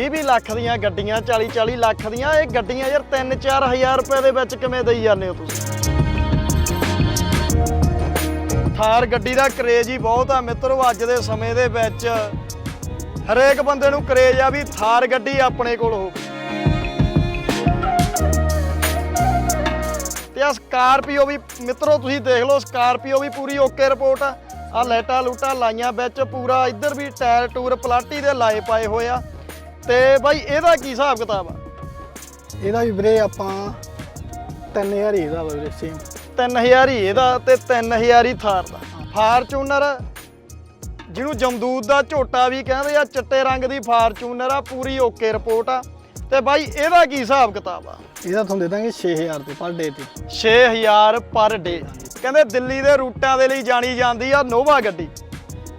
20 ਲੱਖ ਦੀਆਂ ਗੱਡੀਆਂ 40 40 ਲੱਖ ਦੀਆਂ, ਇਹ ਗੱਡੀਆਂ ਯਾਰ 3-4000 ਰੁਪਏ ਦੇ ਵਿੱਚ ਕਿਵੇਂ ਦੇਈ ਜਾਂਦੇ ਹੋ ਤੁਸੀਂ? ਥਾਰ ਗੱਡੀ ਦਾ ਕਰੇਜ ਹੀ ਬਹੁਤ ਆ ਮਿੱਤਰੋ, ਅੱਜ ਦੇ ਸਮੇਂ ਦੇ ਵਿੱਚ ਹਰੇਕ ਬੰਦੇ ਨੂੰ ਕਰੇਜ ਆ ਵੀ ਥਾਰ ਗੱਡੀ ਆਪਣੇ ਕੋਲ ਹੋਵੇ। ਤੇ ਆ ਸਕਾਰਪੀਓ ਵੀ, ਮਿੱਤਰੋ ਤੁਸੀਂ ਦੇਖ ਲਓ, ਸਕਾਰਪੀਓ ਵੀ ਪੂਰੀ ਓਕੇ ਰਿਪੋਰਟ ਆ। ਆ ਲਾਈਟਾਂ ਲੂਟਾਂ ਲਾਈਆਂ ਵਿੱਚ ਪੂਰਾ, ਇੱਧਰ ਵੀ ਟਾਇਰ ਟੂਰ ਪਲਾਟੀ ਦੇ ਲਾਏ ਪਾਏ ਹੋਏ ਆ। ਤੇ ਬਾਈ ਇਹਦਾ ਕੀ ਹਿਸਾਬ ਕਿਤਾਬ ਆ? ਇਹਦਾ ਵੀ ਵੀਰੇ ਆਪਾਂ 3000 ਹੀ ਇਹਦਾ ਵਾ ਵੀਰੇ ਸੇਮ 3000 ਹੀ ਇਹਦਾ ਤੇ 3000 ਹੀ ਥਾਰ ਦਾ। ਫਾਰਚੂਨਰ ਜਿਹਨੂੰ ਜਮਦੂਦ ਦਾ ਝੋਟਾ ਵੀ ਕਹਿੰਦੇ ਆ ਚਿੱਟੇ ਰੰਗ ਦੀ ਫਾਰਚੂਨਰ ਆ ਪੂਰੀ ਓਕੇ ਰਿਪੋਰਟ ਆ। ਤੇ ਬਾਈ ਇਹਦਾ ਕੀ ਹਿਸਾਬ ਕਿਤਾਬ ਆ? ਇਹਦਾ ਤੁਹਾਨੂੰ ਦੇ ਦਾਂਗੇ 6000 ਤੇ ਪਰ ਡੇ ਤੇ। 6000 ਪਰ ਡੇ। ਕਹਿੰਦੇ ਦਿੱਲੀ ਦੇ ਰੂਟਾਂ ਦੇ ਲਈ ਜਾਣੀ ਜਾਂਦੀ ਆ ਨੋਵਾ ਗੱਡੀ।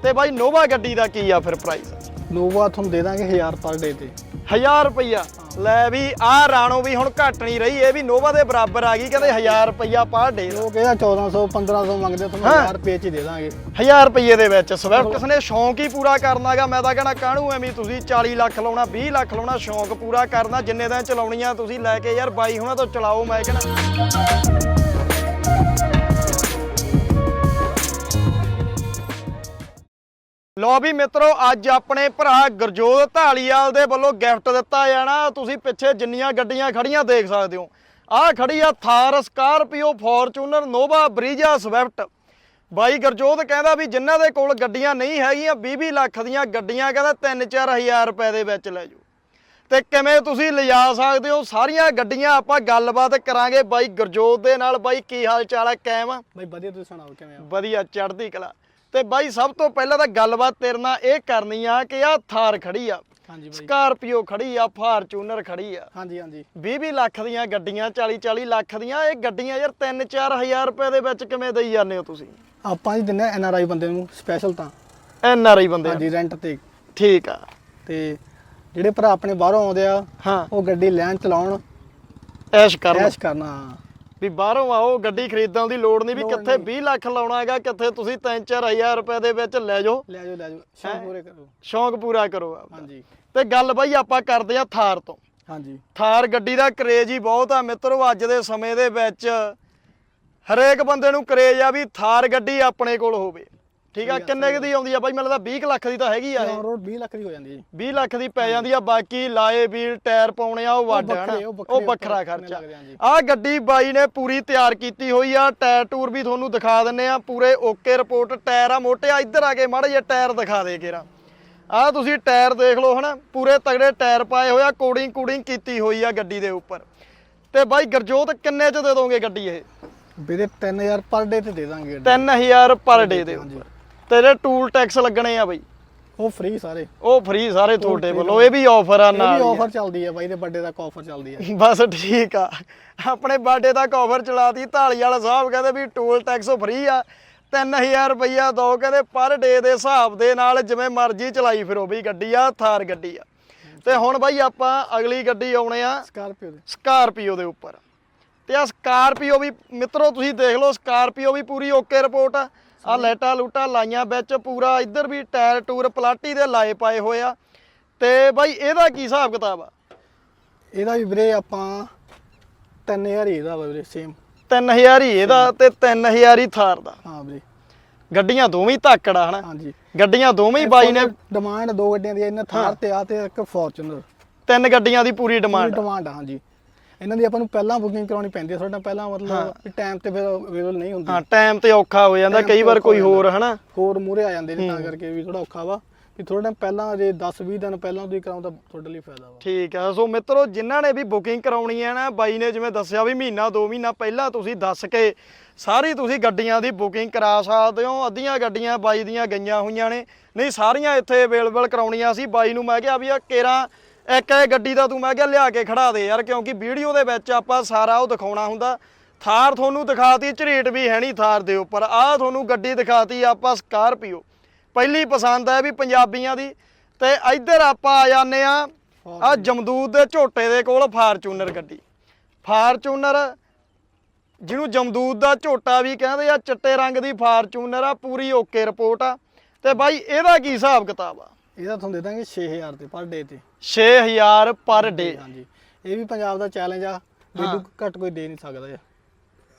ਤੇ ਬਾਈ ਨੋਵਾ ਗੱਡੀ ਦਾ ਕੀ ਆ ਫਿਰ ਪ੍ਰਾਈਸ ਨੋਵਾ ਤੁਹਾਨੂੰ ਦੇ ਦਾਂਗੇ 1000 ਪਰ ਡੇ ਤੇ। 1000 ਰੁਪਈਆ। ਲੈ ਵੀ ਆ ਰਾਣੋ ਵੀ ਹੁਣ ਘਟ ਨਹੀਂ ਰਹੀ ਇਹ ਵੀ ਨੋਵਾ ਦੇ ਬਰਾਬਰ ਆ ਗਈ ਕਹਿੰਦੇ 1000 ਰੁਪਈਆ ਪਰ ਡੇ ਲੋਕ ਇਹਦਾ 1400 1500 ਮੰਗਦੇ ਤੁਹਾਨੂੰ ਹਾਂ। 1000 ਰੁਪਏ ਚ ਹੀ ਦੇ ਦਾਂਗੇ। 1000 ਰੁਪਏ ਦੇ ਵਿੱਚ। ਸਵਿਫਟ ਨੇ ਸ਼ੌਂਕ ਹੀ ਪੂਰਾ ਕਰਨਾਗਾ ਮੈਂ ਤਾਂ ਕਹਿੰਦਾ ਕਾਹਨੂੰ ਐਵੇਂ ਤੁਸੀਂ 40 ਲੱਖ ਲਾਉਣਾ 20 ਲੱਖ ਲਾਉਣਾ ਸ਼ੌਂਕ ਪੂਰਾ ਕਰਨਾ ਜਿੰਨੇ ਦਿਨ ਚਲਾਉਣੀਆਂ ਤੁਸੀਂ ਲੈ ਕੇ ਯਾਰ ਬਾਈ ਹੁਣਾਂ ਤੋਂ ਚਲਾਓ ਮੈਂ ਕਹਿੰਦਾ ਲੋ ਵੀ ਮਿੱਤਰੋ ਅੱਜ ਆਪਣੇ ਭਰਾ ਗੁਰਜੋਤ ਢਾਲੀਵਾਲ ਦੇ ਵੱਲੋਂ ਗਿਫਟ ਦਿੱਤਾ ਜਾਣਾ। ਤੁਸੀਂ ਪਿੱਛੇ ਜਿੰਨੀਆਂ ਗੱਡੀਆਂ ਖੜੀਆਂ ਦੇਖ ਸਕਦੇ ਹੋ। ਆਹ ਖੜੀ ਆ Thar Scorpio Fortuner Nova Brezza Swift. ਬਾਈ ਗੁਰਜੋਤ ਕਹਿੰਦਾ ਵੀ ਜਿਨ੍ਹਾਂ ਦੇ ਕੋਲ ਗੱਡੀਆਂ ਨਹੀਂ ਹੈਗੀਆਂ 20-20 ਲੱਖ ਦੀਆਂ ਗੱਡੀਆਂ ਕਹਿੰਦਾ 3-4000 ਰੁਪਏ ਦੇ ਵਿੱਚ ਲੈ ਜਾਓ। ਤੇ ਕਿਵੇਂ ਤੁਸੀਂ ਲਿਜਾ ਸਕਦੇ ਹੋ? ਸਾਰੀਆਂ ਗੱਡੀਆਂ ਆਪਾਂ ਗੱਲਬਾਤ ਕਰਾਂਗੇ ਬਾਈ ਗੁਰਜੋਤ ਦੇ ਨਾਲ। ਬਾਈ ਕੀ ਹਾਲ ਚਾਲ ਹੈ? ਕਾਇਮ ਆ? ਬਾਈ ਵਧੀਆ ਤੁਸੀਂ ਸੁਣਾਓ ਕਿਵੇਂ ਆ ਵਧੀਆ ਚੜ੍ਹਦੀ ਕਲਾ। ਤੇ ਬਾਈ ਸਭ ਤੋਂ ਪਹਿਲਾਂ ਤਾਂ ਗੱਲਬਾਤ ਤੇਰੇ ਨਾਲ ਇਹ ਕਰਨੀ ਆ ਕਿ ਆ ਥਾਰ ਖੜੀ ਆ। ਹਾਂਜੀ ਬਾਈ। ਸਕਾਰਪੀਓ ਖੜੀ ਆ ਫਾਰਚੂਨਰ ਖੜੀ ਆ। ਹਾਂਜੀ ਹਾਂਜੀ। 20-20 ਲੱਖ ਦੀਆਂ ਗੱਡੀਆਂ 40-40 ਲੱਖ ਦੀਆਂ ਇਹ ਗੱਡੀਆਂ ਯਾਰ 3-4000 ਰੁਪਏ ਦੇ ਵਿੱਚ ਕਿਵੇਂ ਦੇਈ ਜਾਂਦੇ ਹੋ ਤੁਸੀਂ? ਆਪਾਂ ਜੀ ਦਿੰਨੇ ਐਨ ਆਰ ਆਈ ਬੰਦੇ ਨੂੰ ਸਪੈਸ਼ਲ ਤਾਂ। ਐਨ ਆਰ ਆਈ ਬੰਦੇ। ਹਾਂਜੀ ਰੈਂਟ ਤੇ। ਠੀਕ ਆ। ਤੇ ਜਿਹੜੇ ਭਰਾ ਆਪਣੇ ਬਾਹਰੋਂ ਆਉਂਦੇ ਆ ਹਾਂ। ਉਹ ਗੱਡੀ ਲੈਣ ਚਲਾਉਣ ਐਸ਼ ਕਰਨਾ। ਐਸ਼ ਕਰਨਾ। ਵੀ ਬਾਹਰੋਂ ਆਓ ਗੱਡੀ ਖਰੀਦਣ ਦੀ ਲੋੜ ਨਹੀਂ ਵੀ ਕਿੱਥੇ 20 ਲੱਖ ਲਾਉਣਾ ਹੈਗਾ ਕਿੱਥੇ ਤੁਸੀਂ 3-4000 ਰੁਪਏ ਦੇ ਵਿੱਚ ਲੈ ਜਾਓ। ਲੈ ਜਾਓ ਲੈ ਜਾਓ। ਸ਼ੌਂਕ ਪੂਰੇ ਕਰੋ। ਸ਼ੌਂਕ ਪੂਰਾ ਕਰੋ। ਹਾਂਜੀ। ਤੇ ਗੱਲ ਬਾਈ ਆਪਾਂ ਕਰਦੇ ਆ ਥਾਰ ਤੋਂ। ਹਾਂਜੀ। ਥਾਰ ਗੱਡੀ ਦਾ ਕਰੇਜ ਹੀ ਬਹੁਤ ਆ ਮਿੱਤਰੋ ਅੱਜ ਦੇ ਸਮੇਂ ਦੇ ਵਿੱਚ ਹਰੇਕ ਬੰਦੇ ਨੂੰ ਕਰੇਜ ਆ ਵੀ ਥਾਰ ਗੱਡੀ ਆਪਣੇ ਕੋਲ ਹੋਵੇ। ਠੀਕ ਆ ਕਿੰਨੇ ਕੁ ਦੀ ਆਉਂਦੀ ਆ ਬਾਈ? ਮੈਨੂੰ ਲੱਗਦਾ 20 ਕੁ ਲੱਖ ਦੀ ਤਾਂ ਹੈਗੀ ਆ ਇਹ। ਔਨ ਰੋਡ 20 ਲੱਖ ਦੀ ਹੋ ਜਾਂਦੀ ਹੈ 20 ਲੱਖ ਦੀ ਪੈ ਜਾਂਦੀ ਆ ਬਾਕੀ ਲਾਏ ਵੀਲ ਟਾਇਰ ਪਾਉਣੇ ਆ ਉਹ ਵੱਡ ਆ ਨਾ ਵੱਖਰੇ, ਉਹ ਵੱਖਰੇ, ਉਹ ਖਰਚਾ। ਲੱਗਦੇ ਆ ਜੀ। ਆ ਗੱਡੀ ਬਾਈ ਨੇ ਪੂਰੀ ਤਿਆਰ ਕੀਤੀ ਹੋਈ ਆ। ਟਾਇਰ ਟੂਰ ਵੀ ਤੁਹਾਨੂੰ ਦਿਖਾ ਦਿੰਨੇ ਆ। ਪੂਰੇ ਓਕੇ ਰਿਪੋਰਟ ਟਾਇਰ ਆ ਮੋਟੇ। ਆ ਇੱਧਰ ਆ ਕੇ ਮਾੜੇ ਜਿਹੇ ਟਾਇਰ ਦਿਖਾ ਦੇ ਕੇਰਾ ਆ ਤੁਸੀਂ ਟਾਇਰ ਦੇਖ ਲਓ ਹਨਾ। ਪੂਰੇ ਤਗੜੇ ਟਾਇਰ ਪਾਏ ਹੋਏ ਆ। ਕੋਡਿੰਗ ਕੂਡਿੰਗ ਕੀਤੀ ਹੋਈ ਆ ਗੱਡੀ ਦੇ ਉੱਪਰ। ਤੇ ਬਾਈ ਗਰਜੋਤ ਕਿੰਨੇ ਚ ਦੇ ਦੋਗੇ ਗੱਡੀ ਇਹ? ਵੀਰੇ 3000 ਪਰ ਡੇ ਤੇ ਦੇ ਦਾਂਗੇ ਗੱਡੀ। 3000 ਪਰ ਡੇ ਦੇ। ਉੱਪਰ। ਤੇ ਜਿਹੜੇ ਟੂਲ ਟੈਕਸ ਲੱਗਣੇ ਆ ਬਾਈ। ਉਹ ਫ੍ਰੀ ਸਾਰੇ। ਉਹ ਫ੍ਰੀ ਸਾਰੇ ਤੁਹਾਡੇ ਵੱਲੋਂ। ਇਹ ਵੀ ਆਫਰ ਆ ਇਹ ਨਾਲ ਵੀ ਹੀ ਆ। ਆਫਰ ਚੱਲਦੀ ਹੈ ਬਾਈ ਦੇ ਬਰਥਡੇ ਤੱਕ ਆਫਰ ਚੱਲਦੀ ਹੈ ਬਸ ਠੀਕ ਆ। ਆਪਣੇ ਬਰਥਡੇ ਤੱਕ ਆਫਰ ਚਲਾਤੀ। ਢਾਲੀ ਵਾਲਾ ਸਾਹਿਬ ਕਹਿੰਦੇ ਵੀ ਟੋਲ ਟੈਕਸ ਫ੍ਰੀ ਆ। 3000 ਰੁਪਈਆ ਦੋ ਕਹਿੰਦੇ ਪਰ ਡੇ ਦੇ ਹਿਸਾਬ ਦੇ ਨਾਲ ਜਿਵੇਂ ਮਰਜ਼ੀ ਚਲਾਈ ਫਿਰੋ ਵੀ ਗੱਡੀ ਆ ਥਾਰ ਗੱਡੀ ਆ। ਤੇ ਹੁਣ ਬਾਈ ਆਪਾਂ ਅਗਲੀ ਗੱਡੀ ਆਉਣੇ ਆ ਸਕਾਰਪੀਓ ਦੇ। ਸਕਾਰਪੀਓ ਦੇ ਉੱਪਰ। ਤੇ ਆ ਸਕਾਰਪੀਓ ਵੀ ਮਿੱਤਰੋ ਤੁਸੀਂ ਦੇਖ ਲਓ ਸਕਾਰਪੀਓ ਵੀ ਪੂਰੀ ਓਕੇ ਰਿਪੋਰਟ ਆ। ਆ ਲਾਈਟਾਂ ਲੂਟਾਂ ਲਾਈਆਂ ਵਿੱਚ ਪੂਰਾ ਇੱਧਰ ਵੀ ਟਾਇਰ ਟੂਰ ਪਲਾਟੀ ਦੇ ਲਾਏ ਪਾਏ ਹੋਏ ਆ। ਤੇ ਬਾਈ ਇਹਦਾ ਕੀ ਹਿਸਾਬ ਕਿਤਾਬ ਆ? ਇਹਦਾ ਵੀ ਵੀਰੇ ਆਪਾਂ 3000 ਹੀ ਇਹਦਾ ਵਾ ਵੀਰੇ ਸੇਮ 3000 ਹੀ ਇਹਦਾ ਤੇ 3000 ਹੀ ਥਾਰ ਦਾ। ਹਾਂ ਵੀਰੇ। ਗੱਡੀਆਂ ਦੋਵੇਂ ਹੀ ਧਾਕੜਾ ਹਨਾ? ਹਾਂਜੀ। ਗੱਡੀਆਂ ਦੋਵੇਂ ਹੀ ਬਾਈ ਨੇ ਡਿਮਾਂਡ ਦੋ ਗੱਡੀਆਂ ਦੀ ਇਹਨਾਂ ਥਾਰ ਤੇ ਆ ਤੇ ਇੱਕ ਫੋਰਚੂਨਰ ਤਿੰਨ ਗੱਡੀਆਂ ਦੀ ਪੂਰੀ ਡਿਮਾਂਡ ਡਿਮਾਂਡ ਹਾਂਜੀ। ਇਹਨਾਂ ਦੀ ਆਪਾਂ ਨੂੰ ਪਹਿਲਾਂ ਬੁਕਿੰਗ ਕਰਾਉਣੀ ਪੈਂਦੀ ਹੈ ਤੁਹਾਡਾ ਪਹਿਲਾਂ ਮਤਲਬ ਟਾਈਮ ਤੇ ਫਿਰ ਅਵੇਲੇਬਲ ਨਹੀਂ ਹੁੰਦੀ। ਹਾਂ ਟਾਈਮ ਤੇ ਔਖਾ ਹੋ ਜਾਂਦਾ ਕਈ ਵਾਰ ਕੋਈ ਹੋਰ ਹਨਾ? ਹੋਰ ਮੂਰੇ ਆ ਜਾਂਦੇ ਨੇ ਤਾਂ ਕਰਕੇ ਵੀ ਥੋੜਾ ਔਖਾ ਵਾ। ਵੀ ਥੋੜਾ ਟਾਈਮ ਪਹਿਲਾਂ ਜੇ 10 20 ਦਿਨ ਪਹਿਲਾਂ ਤੁਸੀਂ ਕਰਾਉਂ ਤਾਂ ਤੁਹਾਡੇ ਲਈ ਫਾਇਦਾ ਵਾ। ਠੀਕ ਆ ਸੋ ਮਿੱਤਰੋ ਜਿਨ੍ਹਾਂ ਨੇ ਵੀ ਬੁਕਿੰਗ ਕਰਾਉਣੀ ਹੈ ਨਾ ਬਾਈ ਨੇ ਜਿਵੇਂ ਦੱਸਿਆ ਵੀ ਮਹੀਨਾ 2 ਮਹੀਨਾ ਪਹਿਲਾਂ ਤੁਸੀਂ ਦੱਸ ਕੇ ਸਾਰੀ ਤੁਸੀਂ ਗੱਡੀਆਂ ਦੀ ਬੁਕਿੰਗ ਕਰਾ ਸਕਦੇ ਹੋ। ਅੱਧੀਆਂ ਗੱਡੀਆਂ ਬਾਈ ਦੀਆਂ ਗਈਆਂ ਹੋਈਆਂ ਨੇ। ਨਹੀਂ ਸਾਰੀਆਂ ਇੱਥੇ ਅਵੇਲੇਬਲ ਕਰਾਉਣੀਆਂ ਸੀ। ਬਾਈ ਨੂੰ ਮੈਂ ਕਿਹਾ ਵੀ ਆ ਕੇਰਾ ਇੱਕ ਇਹ ਗੱਡੀ ਦਾ ਤੂੰ ਮੈਂ ਕਿਹਾ ਲਿਆ ਕੇ ਖੜਾ ਦੇ ਯਾਰ ਕਿਉਂਕਿ ਵੀਡੀਓ ਦੇ ਵਿੱਚ ਆਪਾਂ ਸਾਰਾ ਉਹ ਦਿਖਾਉਣਾ ਹੁੰਦਾ। ਥਾਰ ਤੁਹਾਨੂੰ ਦਿਖਾਤੀ ਝਰੀਟ ਵੀ ਹੈ ਨਹੀਂ ਥਾਰ ਦੇ ਉੱਪਰ। ਆਹ ਤੁਹਾਨੂੰ ਗੱਡੀ ਦਿਖਾਤੀ ਆਪਾਂ ਸਕਾਰਪੀਓ। ਪਹਿਲੀ ਪਸੰਦ ਹੈ ਵੀ ਪੰਜਾਬੀਆਂ ਦੀ। ਤੇ ਇੱਧਰ ਆਪਾਂ ਆ ਜਾਂਦੇ ਆ ਆ ਜਮਦੂਦ ਦੇ ਝੋਟੇ ਦੇ ਕੋਲ ਫਾਰਚੂਨਰ ਗੱਡੀ। ਫਾਰਚੂਨਰ ਜਿਹਨੂੰ ਜਮਦੂਦ ਦਾ ਝੋਟਾ ਵੀ ਕਹਿੰਦੇ ਆ ਚਿੱਟੇ ਰੰਗ ਦੀ ਫਾਰਚੂਨਰ ਆ ਪੂਰੀ ਓਕੇ ਰਿਪੋਰਟ ਆ। ਤੇ ਬਾਈ ਇਹਦਾ ਕੀ ਹਿਸਾਬ ਕਿਤਾਬ ਆ? ਇਹਦਾ ਤੁਹਾਨੂੰ ਦੇ ਦਾਂਗੇ 6000 ਤੇ ਪਰ ਡੇ ਤੇ। 6000 ਪਰ ਡੇ ਹਾਂਜੀ ਇਹ ਵੀ ਪੰਜਾਬ ਦਾ ਚੈਲੰਜ ਆ। ਇਹਦੂ ਘੱਟ ਕੋਈ ਦੇ ਨਹੀਂ ਸਕਦਾ ਇਹ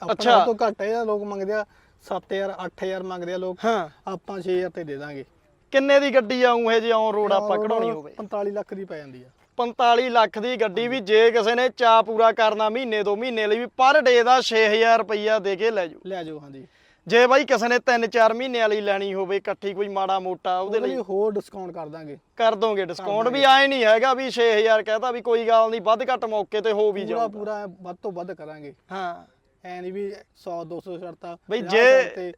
ਅੱਛਾ। ਤੋਂ ਘੱਟ ਇਹਦਾ ਲੋਕ ਮੰਗਦੇ ਆ 7000 8000 ਮੰਗਦੇ ਆ ਲੋਕ। ਹਾਂ। ਆਪਾਂ 6000 ਤੇ ਦੇ ਦਾਂਗੇ। ਕਿੰਨੇ ਦੀ ਗੱਡੀ ਆਉਂ ਇਹ ਜੇ ਔਨ ਰੋਡ ਆਪਾਂ ਕਢਾਉਣੀ ਹੋਵੇ? 45 ਲੱਖ ਦੀ ਪੈ ਜਾਂਦੀ ਆ। 45 ਲੱਖ ਦੀ ਗੱਡੀ ਵੀ ਜੇ ਕਿਸੇ ਨੇ ਚਾ ਪੂਰਾ ਕਰਨਾ ਮਹੀਨੇ ਦੋ ਮਹੀਨੇ ਲਈ ਵੀ ਪਰ ਡੇ ਦਾ 6000 ਰੁਪਈਆ ਦੇ ਕੇ ਲੈ ਜਾਓ। ਲੈ ਜਾਓ ਹਾਂਜੀ। ਜੇ ਬਾਈ ਕਿਸੇ ਨੇ 3-4 ਮਹੀਨੇ ਵਾਲੀ ਲੈਣੀ ਹੋਵੇ ਇਕੱਠੀ ਕੋਈ ਮਾੜਾ ਮੋਟਾ ਉਹਦੇ ਲਈ ਹੋਰ ਡਿਸਕਾਊਂਟ ਕਰ ਦਾਂਗੇ। ਕਰ ਦੋਗੇ ਡਿਸਕਾਊਂਟ ਵੀ ਆਏ ਨਹੀਂ ਹੈਗਾ ਵੀ 6000 ਕਹਤਾ ਵੀ ਕੋਈ ਗੱਲ ਨਹੀਂ ਵੱਧ ਘੱਟ ਮੌਕੇ ਤੇ ਹੋ ਵੀ ਪੂਰਾ ਜਾਊਗਾ। ਪੂਰਾ ਐਂ ਵੱਧ ਤੋਂ ਵੱਧ ਕਰਾਂਗੇ। ਹਾਂ। ਐ ਨਹੀਂ ਵੀ 100 200 ਸ਼ਰਤਾਂ ਬਈ 50 ਜੇ-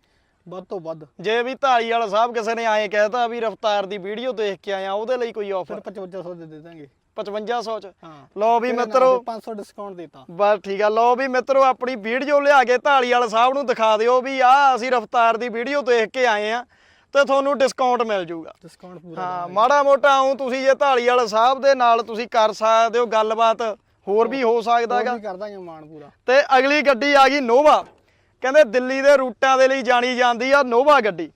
ਵੱਧ ਤੋਂ ਵੱਧ। ਜੇ ਵੀ ਢਾਲੀ ਵਾਲਾ ਸਾਹਿਬ ਕਿਸੇ ਨੇ ਐਂ ਕਹਿਤਾ ਵੀ ਰਫਤਾਰ ਦੀ ਵੀਡੀਓ ਦੇਖ ਕੇ ਆਇਆ ਉਹਦੇ ਲਈ ਕੋਈ ਫਿਰ ਆਫਰ 5500 ਦੇ ਦੇ ਦਾਂਗੇ। 5500 ਚ। ਹਾਂ। ਲਓ ਵੀ ਮਿੱਤਰੋ। ਤੇ 500 ਡਿਸਕਾਊਂਟ ਦਿੱਤਾ। ਬਸ ਠੀਕ ਆ। ਲਓ ਵੀ ਮਿੱਤਰੋ ਆਪਣੀ ਵੀਡੀਓ ਲਿਆ ਕੇ ਢਾਲੀ ਵਾਲਾ ਸਾਹਿਬ ਨੂੰ ਦਿਖਾ ਦਿਓ ਵੀ ਆ ਅਸੀਂ ਰਫਤਾਰ ਦੀ ਵੀਡੀਓ ਦੇਖ ਕੇ ਆਏ ਆ ਤੇ ਤੁਹਾਨੂੰ ਡਿਸਕਾਊਂਟ ਮਿਲ ਜਾਊਗਾ ਡਿਸਕਾਊਂਟ ਪੂਰਾ ਹਾਂ ਮਾੜਾ ਮੋਟਾ ਆਉਂ ਤੁਸੀਂ ਜੇ ਢਾਲੀ ਵਾਲਾ ਸਾਹਿਬ ਦੇ ਨਾਲ ਤੁਸੀਂ ਕਰ ਸਕਦੇ ਹੋ ਗੱਲਬਾਤ ਹੋਰ ਵੀ ਹੋ ਸਕਦਾ ਹੈਗਾ। ਵੀ ਕਰ ਦਾਂਗੇ ਮਾਣ ਪੂਰਾ। ਤੇ ਅਗਲੀ ਗੱਡੀ ਆ ਗਈ ਨੋਵਾ। ਕਹਿੰਦੇ ਦਿੱਲੀ ਦੇ ਰੂਟਾਂ ਦੇ ਲਈ ਜਾਣੀ ਜਾਂਦੀ ਆ ਨੋਵਾ ਗੱਡੀ।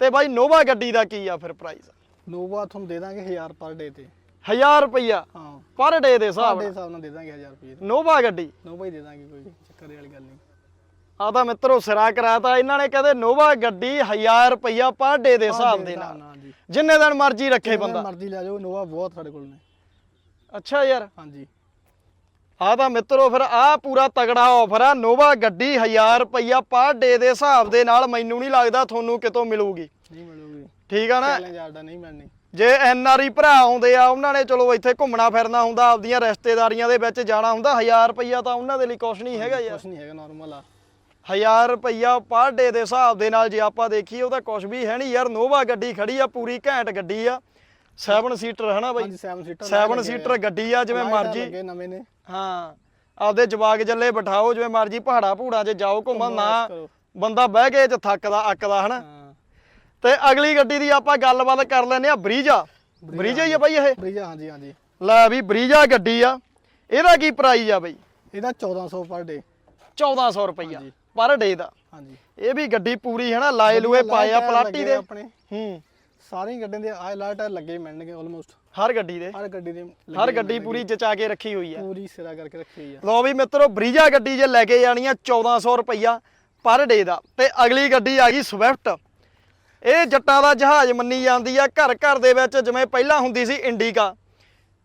ਤੇ ਬਾਈ ਨੋਵਾ ਗੱਡੀ ਦਾ ਕੀ ਆ ਫਿਰ ਪ੍ਰਾਈਸ ਨੋਵਾ ਤੁਹਾਨੂੰ ਦੇ ਦਾਂਗੇ 1000 ਪਰ ਡੇ ਤੇ। 1000 ਰੁਪਈਆ ਹਾਂ। ਪਰ ਡੇ ਦੇ ਹਿਸਾਬ ਸਾਡੇ ਨਾਲ। ਹਿਸਾਬ ਨਾਲ ਦੇ ਦਾਂਗੇ 1000 ਰੁਪਏ ਨੋਵਾ ਗੱਡੀ। ਨੋਵਾ ਹੀ ਦੇ ਦਾਂਗੇ ਕੋਈ ਚੱਕਰ ਵਾਲੀ ਗੱਲ ਨਹੀਂ। ਆ ਤਾਂ ਮਿੱਤਰੋ ਸਿਰਾ ਕਰਾਤਾ ਇਹਨਾਂ ਨੇ ਕਹਿੰਦੇ ਨੋਵਾ ਗੱਡੀ 1000 ਰੁਪਈਆ ਪਰ ਡੇ ਦੇ ਹਿਸਾਬ ਦੇ ਨਾਲ। ਜਿੰਨੇ ਦਿਨ ਮਰਜ਼ੀ ਰੱਖੇ ਬੰਦਾ। ਮਰਜ਼ੀ ਲੈ ਜਾਓ ਨੋਵਾ ਬਹੁਤ ਸਾਡੇ ਕੋਲ ਨੇ। ਅੱਛਾ ਯਾਰ। ਹਾਂਜੀ। ਆ ਤਾਂ ਮਿੱਤਰੋ ਫਿਰ ਆ ਪੂਰਾ ਤਗੜਾ ਆਫਰ ਆ। ਨੋਵਾ ਗੱਡੀ 1000 ਰੁਪਈਆ ਪਰ ਡੇ ਦੇ ਹਿਸਾਬ ਦੇ ਨਾਲ ਮੈਨੂੰ ਨਹੀਂ ਲੱਗਦਾ ਤੁਹਾਨੂੰ ਕਿਤੋਂ ਮਿਲੂਗੀ। ਨਹੀਂ ਮਿਲੂਗੀ। ਠੀਕ ਆ ਨਾ? ਚੈਲੰਜ ਆਡਾ ਨਹੀਂ ਮਿਲਣੀ। ਜੇ ਐਨ ਆਰ ਆਈ ਭਰਾ ਆਉਂਦੇ ਆ ਉਹਨਾਂ ਨੇ ਚਲੋ ਇੱਥੇ ਘੁੰਮਣਾ ਫਿਰਨਾ ਹੁੰਦਾ ਆਪਦੀਆਂ ਰਿਸ਼ਤੇਦਾਰੀਆਂ ਦੇ ਵਿੱਚ ਜਾਣਾ ਹੁੰਦਾ 1000 ਰੁਪਈਆ ਤਾਂ ਉਹਨਾਂ ਦੇ ਲਈ ਕੁਛ ਨਹੀਂ ਹੈਗਾ ਯਾਰ। ਕੁਛ ਨਹੀਂ ਹੈਗਾ ਨਾਰਮਲ ਆ। 1000 ਰੁਪਈਆ ਪਰ ਡੇ ਦੇ ਹਿਸਾਬ ਦੇ ਨਾਲ ਜੇ ਆਪਾਂ ਦੇਖੀਏ ਉਹ ਤਾਂ ਕੁਛ ਵੀ ਹੈ ਨਹੀਂ ਯਾਰ। ਨੋਵਾ ਗੱਡੀ ਖੜੀ ਆ ਪੂਰੀ ਘੈਂਟ ਗੱਡੀ ਆ। 7 ਸੀਟਰ ਹਨਾ ਬਾਈ? ਹਾਂਜੀ 7 ਸੀਟਰ 7 ਸੀਟਰ ਗੱਡੀ ਆ ਜਿਵੇਂ ਮਰਜ਼ੀ। ਨਵੇਂ ਨੇ। ਹਾਂ ਆਪਦੇ ਜਵਾਗ ਜੱਲੇ ਬਿਠਾਓ ਜਿਵੇਂ ਮਰਜ਼ੀ ਪਹਾੜਾ ਪੂੜਾ 'ਚ ਜਾਓ ਘੁੰਮਣ ਨਾ। ਬੰਦਾ ਬਹਿ ਕੇ ਚ ਥੱਕਦਾ ਅੱਕਦਾ ਹਨਾ? ਤੇ ਅਗਲੀ ਗੱਡੀ ਦੀ ਆਪਾਂ ਗੱਲਬਾਤ ਕਰ ਲੈਨੇ ਆ ਬਰੀਜਾ। ਬਰੀਜਾ ਹੀ ਆ ਬਾਈ ਇਹ? ਬਰੀਜਾ ਹਾਂਜੀ ਹਾਂਜੀ। ਲੈ ਵੀ ਬਰੀਜਾ ਗੱਡੀ ਆ। ਇਹਦਾ ਕੀ ਪ੍ਰਾਈਸ ਆ ਬਈ? ਇਹਦਾ 1400 ਪਰ ਡੇ 1400 ਰੁਪਈਆ। ਪਰ ਡੇ ਦਾ। ਹਾਂਜੀ। ਇਹ ਵੀ ਗੱਡੀ ਪੂਰੀ ਹੈ ਨਾ ਲਾਏ ਲੂਏ ਪਾਏ ਆ ਪਲਾਟੀ ਦੇ। ਆਪਣੇ। ਹੂੰ। ਸਾਰੀ ਗੱਡੀਆਂ ਦੇ ਲਾਈਟ ਟਾਇਰ ਲੱਗੇ ਮਿਲਣਗੇ ਆਲਮੋਸਟ ਹਰ ਗੱਡੀ ਦੇ। ਹਰ ਗੱਡੀ ਦੇ ਹਰ ਗੱਡੀ ਪੂਰੀ ਜਚਾ ਕੇ ਰੱਖੀ ਹੋਈ ਆ। ਪੂਰੀ ਸਿਰਾ ਕਰਕੇ ਰੱਖੀ ਹੋਈ ਆ। ਲੋ ਵੀ ਮਿੱਤਰੋ ਬਰੀਜਾ ਗੱਡੀ ਜੇ ਲੈ ਕੇ ਜਾਣੀ ਆ 1400 ਰੁਪਈਆ ਪਰ ਡੇ ਦਾ। ਤੇ ਅਗਲੀ ਗੱਡੀ ਆ ਗਈ ਸਵਿਫਟ ਇਹ ਜੱਟਾਂ ਦਾ ਜਹਾਜ਼ ਮੰਨੀ ਜਾਂਦੀ ਆ ਘਰ ਘਰ ਦੇ ਵਿੱਚ ਜਿਵੇਂ ਪਹਿਲਾਂ ਹੁੰਦੀ ਸੀ ਇੰਡੀਕਾ।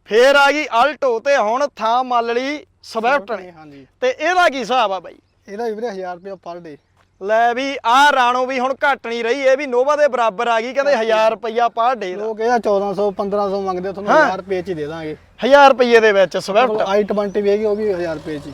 ਫੇਰ ਆ ਗਈ ਆਲਟੋ ਤੇ ਹੁਣ ਥਾਂ ਮੱਲ ਲਈ ਸਵਿਫਟ ਨੇ। ਹਾਂਜੀ ਤੇ ਇਹਦਾ ਕੀ ਹਿਸਾਬ ਆ ਬਾਈ? ਇਹਦਾ ਵੀ ਵੀਰੇ 1000 ਰੁਪਏ ਪਰ ਡੇ ਲੈ ਵੀ ਆਹ ਰਾਣੋ ਵੀ ਹੁਣ ਘੱਟ ਨਹੀਂ ਰਹੀ ਇਹ ਵੀ ਨੋਵਾ ਦੇ ਬਰਾਬਰ ਆ ਗਈ ਕਹਿੰਦੇ 1000 ਰੁਪਈਆ ਪਰ ਡੇ ਦਾ। ਲੋਕ ਇਹਦਾ 1400 1500 ਮੰਗਦੇ ਆ, ਤੁਹਾਨੂੰ ਹਾਂ। 1000 ਰੁਪਏ ਚ ਹੀ ਦੇ ਦਾਂਗੇ। 1000 ਰੁਪਈਏ ਦੇ ਵਿੱਚ ਸਵਿਫਟ। i20 ਵੀ ਹੈਗੀ ਉਹ ਵੀ 1000 ਰੁਪਏ ਚ ਹੀ।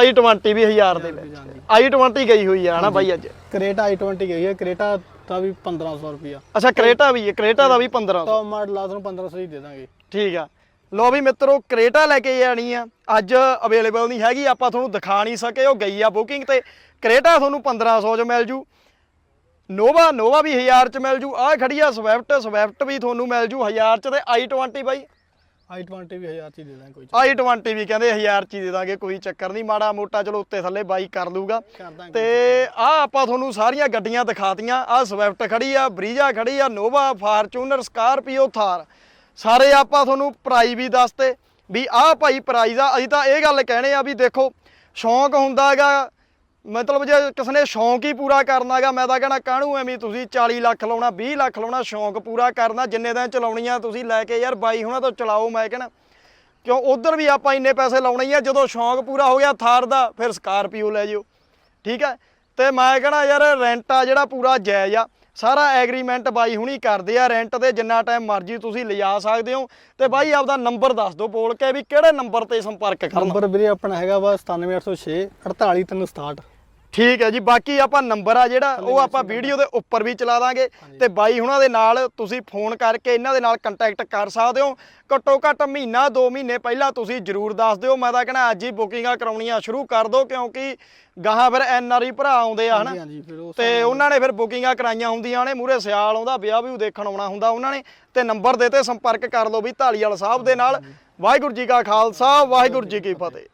i20 ਵੀ 1000 ਦੇ ਵਿੱਚ। ਹਾਂਜੀ। i20 ਗਈ ਹੋਈ ਆ ਹਨਾ ਬਾਈ ਅੱਜ। ਕਰੇਟਾ i20 ਗਈ ਹੈ ਕਰੇਟਾ ਦਾ ਵੀ 1500 ਰੁਪਿਆ ਅੱਛਾ ਕਰੇਟਾ ਵੀ ਹੈ ਕਰੇਟਾ ਦਾ ਵੀ 1500 ਟੌਪ ਮਾਡਲ ਆ ਤੁਹਾਨੂੰ 1500 ਹੀ ਦੇ ਦਾਂਗੇ। ਠੀਕ ਆ। ਲੋ ਵੀ ਮਿੱਤਰੋ ਕਰੇਟਾ ਲੈ ਕੇ ਆਣੀ ਆ। ਅੱਜ ਅਵੇਲੇਬਲ ਨਹੀਂ ਹੈਗੀ ਆਪਾਂ ਤੁਹਾਨੂੰ ਦਿਖਾ ਨਹੀਂ ਸਕੇ ਉਹ ਗਈ ਆ ਬੁਕਿੰਗ ਤੇ। ਕਰੇਟਾ ਤੁਹਾਨੂੰ 1500 ਚ ਮਿਲ ਜੂ। ਨੋਵਾ ਨੋਵਾ ਵੀ 1000 ਚ ਮਿਲ ਜੂ। ਆ ਖੜੀ ਆ ਸਵਿਫਟ ਸਵਿਫਟ ਵੀ ਤੁਹਾਨੂੰ ਮਿਲ ਜੂ 1000 ਚ ਤੇ i20 ਬਾਈ। I20 ਵੀ 1000 ਚ ਹੀ ਦੇ ਦਾਂਗੇ ਕੋਈ i20 ਵੀ ਕਹਿੰਦੇ 1000 ਚ ਹੀ ਦੇ ਦਾਂਗੇ ਕੋਈ ਚੱਕਰ ਨਹੀਂ ਮਾੜਾ ਮੋਟਾ ਚਲੋ ਉੱਤੇ ਥੱਲੇ ਬਾਈ ਕਰ ਲੂਗਾ ਤੇ ਆ ਆਪਾਂ ਤੁਹਾਨੂੰ ਸਾਰੀਆਂ ਗੱਡੀਆਂ ਦਿਖਾਤੀਆਂ ਆ ਸਵਿਫਟ ਖੜੀ ਆ ਬਰੀਜਾ ਖੜੀ ਆ ਨੋਵਾ ਫਾਰਚੂਨਰ ਸਕਾਰਪੀਓ ਥਾਰ ਸਾਰੇ ਆਪਾਂ ਤੁਹਾਨੂੰ ਪ੍ਰਾਈ ਵੀ ਦੱਸਤੇ ਵੀ ਆਹ ਭਾਈ ਪ੍ਰਾਈਜ਼ ਆ ਅਸੀਂ ਤਾਂ ਇਹ ਗੱਲ ਕਹਿਣੇ ਆ ਵੀ ਦੇਖੋ ਸ਼ੌਂਕ ਹੁੰਦਾਗਾ ਮਤਲਬ ਜੇ ਕਿਸੇ ਨੇ ਸ਼ੌਂਕ ਹੀ ਪੂਰਾ ਕਰਨਾਗਾ ਮੈਂ ਤਾਂ ਕਹਿਣਾ ਕਾਹਨੂੰ ਐਵੇਂ ਤੁਸੀਂ 40 ਲੱਖ ਲਾਉਣਾ 20 ਲੱਖ ਲਾਉਣਾ, ਸ਼ੌਂਕ ਪੂਰਾ ਕਰਨਾ, ਜਿੰਨੇ ਦਿਨ ਚਲਾਉਣੀ ਚਲਾਉਣੀਆਂ ਤੁਸੀਂ ਲੈ ਕੇ ਯਾਰ ਬਾਈ ਹੁਣਾਂ ਤੋਂ ਚਲਾਓ ਮੈਂ ਕਹਿਣਾ। ਕਿਉਂ ਉਧਰ ਵੀ ਆਪਾਂ ਇੰਨੇ ਪੈਸੇ ਲਾਉਣੇ ਹੀ ਆ, ਜਦੋਂ ਸ਼ੌਂਕ ਪੂਰਾ ਹੋ ਗਿਆ ਥਾਰ ਦਾ, ਫਿਰ ਸਕਾਰਪੀਓ ਲੈ ਜਿਓ। ਠੀਕ ਹੈ ਤੇ ਮੈਂ ਕਹਣਾ ਯਾਰ ਰੈਂਟ ਆ ਜਿਹੜਾ ਪੂਰਾ ਜਾਇਜ਼ ਆ, ਸਾਰਾ ਐਗਰੀਮੈਂਟ ਬਾਈ ਹੁਣੀ ਕਰਦੇ ਆ ਰੈਂਟ ਤੇ, ਜਿੰਨਾ ਟਾਈਮ ਮਰਜ਼ੀ ਤੁਸੀਂ ਲਿਜਾ ਸਕਦੇ ਹੋ। ਤੇ ਬਾਈ ਆਪਦਾ ਨੰਬਰ ਦੱਸ ਦਿਓ ਬੋਲ ਕੇ ਵੀ ਕਿਹੜੇ ਨੰਬਰ ਤੇ ਸੰਪਰਕ ਕਰਨਾ। ਨੰਬਰ ਵੀਰੇ ਆਪਣਾ ਹੈਗਾ ਵਾ 97806 48367 ਠੀਕ ਹੈ ਜੀ ਬਾਕੀ ਆਪਾਂ ਨੰਬਰ ਆ ਜਿਹੜਾ ਉਹ ਆਪਾਂ ਵੀਡੀਓ ਦੇ ਉੱਪਰ ਵੀ ਚਲਾ ਦਾਂਗੇ ਤੇ ਬਾਈ ਹੁਣਾਂ ਦੇ ਨਾਲ ਤੁਸੀਂ ਫੋਨ ਕਰਕੇ ਇਹਨਾਂ ਦੇ ਨਾਲ ਕੰਟੈਕਟ ਕਰ ਸਕਦੇ ਹੋ। ਘੱਟੋ ਘੱਟ ਮਹੀਨਾ 2 ਮਹੀਨੇ ਪਹਿਲਾਂ ਤੁਸੀਂ ਜਰੂਰ ਦੱਸ ਦਿਓ। ਮੈਂ ਤਾਂ ਕਹਿੰਦਾ ਅੱਜ ਹੀ ਬੁਕਿੰਗਾਂ ਕਰਾਉਣੀਆਂ ਸ਼ੁਰੂ ਕਰ ਦਿਓ ਕਿਉਂਕਿ ਗਾਹਾਂ ਫਿਰ ਐਨ ਆਰ ਆਈ ਭਰਾ ਆਉਂਦੇ ਆ ਹਨਾ? ਤੇ ਉਹਨਾਂ ਨੇ ਫਿਰ ਬੁਕਿੰਗਾਂ ਕਰਾਈਆਂ ਹੁੰਦੀਆਂ ਨੇ ਮੂਰੇ ਸਿਆਲ ਆਉਂਦਾ ਵਿਆਹ ਵੀ ਦੇਖਣ ਆਉਣਾ ਹੁੰਦਾ ਉਹਨਾਂ ਨੇ। ਤੇ ਨੰਬਰ ਦੇ ਤੇ ਸੰਪਰਕ ਕਰ ਲਓ ਵੀ ਢਾਲੀਵਾਲ ਸਾਹਿਬ ਦੇ ਨਾਲ। ਵਾਹਿਗੁਰੂ ਜੀ ਕਾ ਖਾਲਸਾ ਵਾਹਿਗੁਰੂ ਜੀ ਕੀ ਫਤਿਹ।